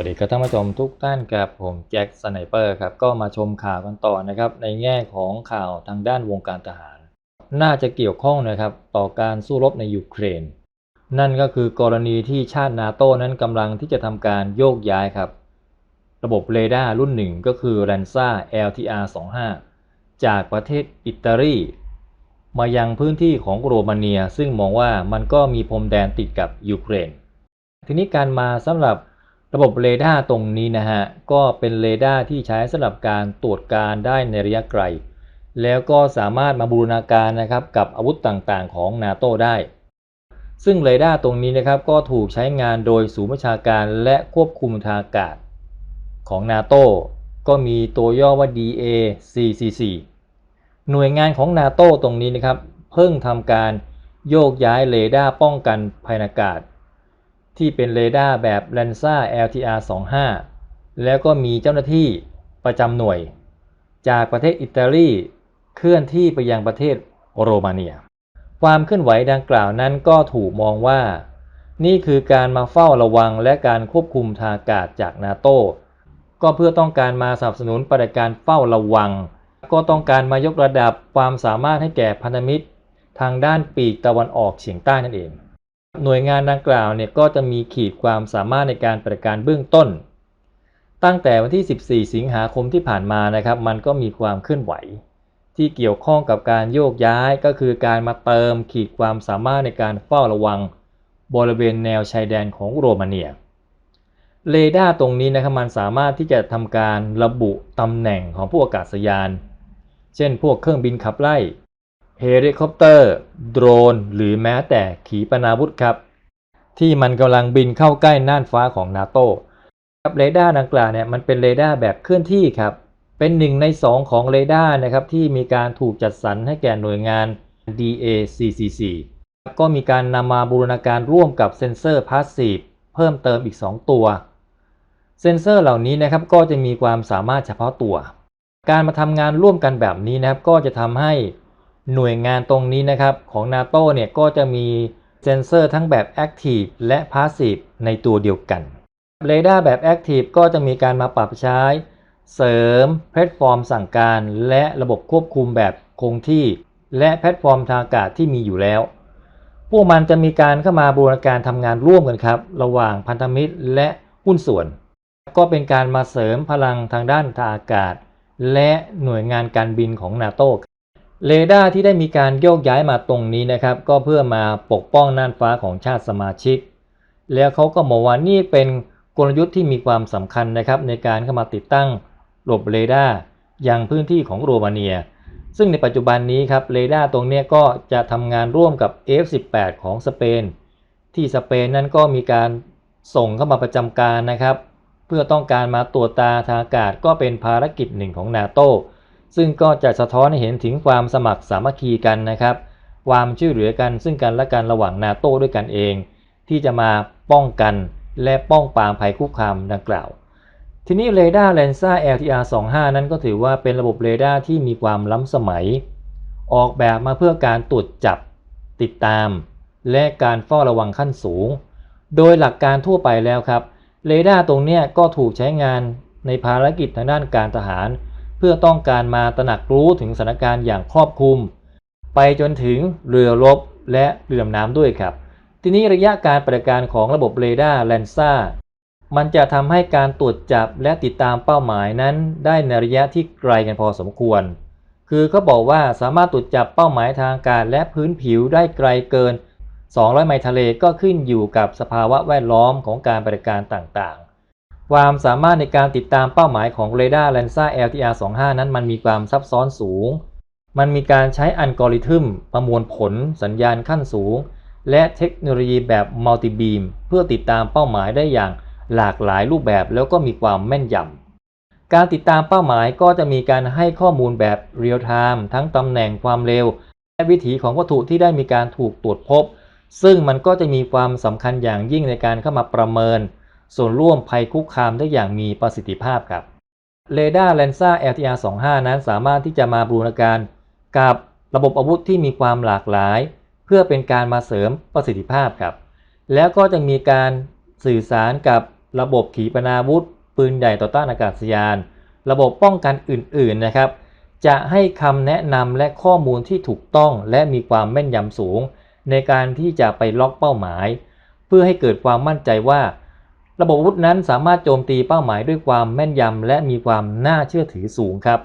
วัสดีครับท่านผู้ชมทุกท่านครับผมแจ็คสไนเปอร์ครับก็มาชมข่าวกันต่อนะครับในแง่ของข่าวทางด้านวงการทหาร น่าจะเกี่ยวข้องนะครับต่อการสู้รบในยูเครน นั่นก็คือกรณีที่ชาตินาโต้นั้นกำลังที่จะทำการโยกย้ายครับ ระบบเรดาร์รุ่นหนึ่งก็คือ r a n s a LTR 25จากประเทศอิตาลีมายังพื้นที่ของโรมาเนีย ซึ่งมองว่ามันก็มีพรมแดนติดกับยูเครนทีนี้การมาสำหรับ ระบบเรดาร์ตรงนี้นะฮะก็เป็นเรดาร์ที่ใช้สำหรับการตรวจการได้ในระยะไกล แล้วก็สามารถมาบูรณาการนะครับกับอาวุธต่างๆ ของนาโตได้ ซึ่งเรดาร์ตรงนี้นะครับก็ถูกใช้งานโดยศูนย์ประชาการและควบคุมทางอากาศของนาโตก็มีตัวย่อว่า DA444 หน่วยงานของนาโตตรงนี้นะครับเพิ่งทำการโยกย้ายเรดาร์ป้องกันภัยอากาศ ที่เป็นเรดาร์แบบ l a n s a LTR 25 แล้วก็มีเจ้าหน้าที่ประจำหน่วย จากประเทศอิตาลีเคลื่อนที่ไปยังประเทศโรมาเนีย ความเคลื่อนไหวดังกล่าวนั้นก็ถูกมองว่า นี่คือการมาเฝ้าระวังและการควบคุมทางอากาศจากนาโตก็เพื่อต้องการมาสนับสนุนปฏิบัติการเฝ้าระวัง ก็ต้องการมายกระดับความสามารถให้แก่พันธมิตร ทางด้านปีกตะวันออกเฉียงใต้นั่นเอง หน่วยงานดังกล่าวเนี่ยก็จะมีขีดความสามารถในการปฏิบัติการเบื้องต้น ตั้งแต่วันที่ 14 สิงหาคมที่ผ่านมานะครับ มันก็มีความเคลื่อนไหว ที่เกี่ยวข้องกับการโยกย้ายก็คือการมาเติมขีดความสามารถในการเฝ้าระวัง บริเวณแนวชายแดนของโรมาเนียเรดาร์ตรงนี้นะครับมันสามารถที่จะทำการระบุตำแหน่งของผู้อากาศยาน เช่น พวกเครื่องบินขับไล่ เฮลิคอปเตอร์ โดรน หรือแม้แต่ขีปนาวุธครับ ที่มันกำลังบินเข้าใกล้น่านฟ้าของนาโตครับเรดาร์ดังกล่าวเนี่ยมันเป็นเรดาร์แบบเคลื่อนที่ครับ เป็นหนึ่งใน 2 ของเรดาร์นะครับที่มีการถูกจัดสรรให้แก่หน่วยงาน DACCC ก็มีการนำมาบูรณาการร่วมกับเซ็นเซอร์พาสซีฟเพิ่มเติมอีก 2 ตัว เซ็นเซอร์เหล่านี้นะครับก็จะมีความสามารถเฉพาะตัว การมาทำงานร่วมกันแบบนี้นะครับก็จะทำให้ หน่วยงานตรงนี้นะครับของ NATO เนี่ยก็จะมีเซนเซอร์ทั้งแบบ Active และ Passive ในตัวเดียวกันเรดาร์แบบ Active ก็จะมีการมาปรับใช้ เสริมแพลตฟอร์มสั่งการ และระบบควบคุมแบบคงที่ และแพลตฟอร์มทางอากาศที่มีอยู่แล้ว พวกมันจะมีการเข้ามาบูรณาการทำงานร่วมกันครับ ระหว่างพันธมิตรและหุ้นส่วน ก็เป็นการมาเสริมพลังทางด้านทางอากาศ และหน่วยงานการบินของนาโต เรดาร์ที่ได้มีการโยกย้ายมาตรงนี้นะครับ ก็เพื่อมาปกป้องน่านฟ้าของชาติสมาชิก แล้วเขาก็บอกว่านี่เป็นกลยุทธ์ที่มีความสำคัญนะครับในการเข้ามาติดตั้งระบบเรดาร์ยังพื้นที่ของโรมาเนีย ซึ่งในปัจจุบันนี้ครับเรดาร์ตรงนี้ก็จะทำงานร่วมกับ F18 ของสเปน ที่สเปนนั้นก็มีการส่งเข้ามาประจำการนะครับ เพื่อต้องการมาตรวจตาทางอากาศก็เป็นภารกิจหนึ่งของนาโต ซึ่งก็จะสะท้อนให้เห็นถึงความสมัครสามัคคีกันนะครับ ความช่วยเหลือกันซึ่งกันและกันระหว่างนาโต้ด้วยกันเอง ที่จะมาป้องกันและป้องปรามภัยคุกคามดังกล่าว ทีนี้เรดาร์เลนซ่า LTR 25นั้นก็ถือว่าเป็นระบบเรดาร์ที่มีความล้ำสมัย ออกแบบมาเพื่อการตรวจจับ ติดตาม และการเฝ้าระวังขั้นสูง โดยหลักการทั่วไปแล้วครับเรดาร์ตรงนี้ก็ถูกใช้งานในภารกิจทางด้านการทหาร เพื่อต้องการมาตระหนักรู้ถึงสถานการณ์อย่างครอบคลุม ไปจนถึงเรือรบและเรือดำน้ำด้วยครับ ทีนี้ระยะการปฏิบัติการของระบบเรดาร์แลนซ่ามันจะทำให้การตรวจจับและติดตามเป้าหมายนั้น ได้ในระยะที่ไกลกันพอสมควร คือเขาบอกว่าสามารถตรวจจับเป้าหมายทางกาศและพื้นผิวได้ไกลเกิน 200 ไมล์ทะเลก็ขึ้นอยู่กับสภาวะแวดล้อมของการปฏิบัติการต่างๆ ความสามารถในการติดตามเป้าหมายของเรดาร์แลนซ่า LTR 25นั้นมันมีความซับซ้อนสูง มันมีการใช้อัลกอริทึมประมวลผลสัญญาณขั้นสูง และเทคโนโลยีแบบมัลติบีมเพื่อติดตามเป้าหมายได้อย่างหลากหลายรูปแบบแล้วก็มีความแม่นยำ การติดตามเป้าหมายก็จะมีการให้ข้อมูลแบบเรียลไทม์ทั้งตำแหน่งความเร็ว และวิถีของวัตถุที่ได้มีการถูกตรวจพบ ซึ่งมันก็จะมีความสำคัญอย่างยิ่งในการเข้ามาประเมิน ส่วนร่วมภัยคุกคามได้อย่างมีประสิทธิภาพครับเรดาร์แลนซ่า LTR-25 นั้นสามารถที่จะมาบูรณาการกับระบบอาวุธที่มีความหลากหลาย เพื่อเป็นการมาเสริมประสิทธิภาพครับ แล้วก็จะมีการสื่อสารกับระบบขีปนาวุธ ปืนใหญ่ต่อต้านอากาศยาน ระบบป้องกันอื่นๆนะครับ จะให้คำแนะนำและข้อมูลที่ถูกต้องและมีความแม่นยำสูง ในการที่จะไปล็อกเป้าหมาย เพื่อให้เกิดความมั่นใจว่า ระบบอาวุธนั้นสามารถโจมตีเป้าหมายด้วยความแม่นยำและมีความน่าเชื่อถือสูงครับ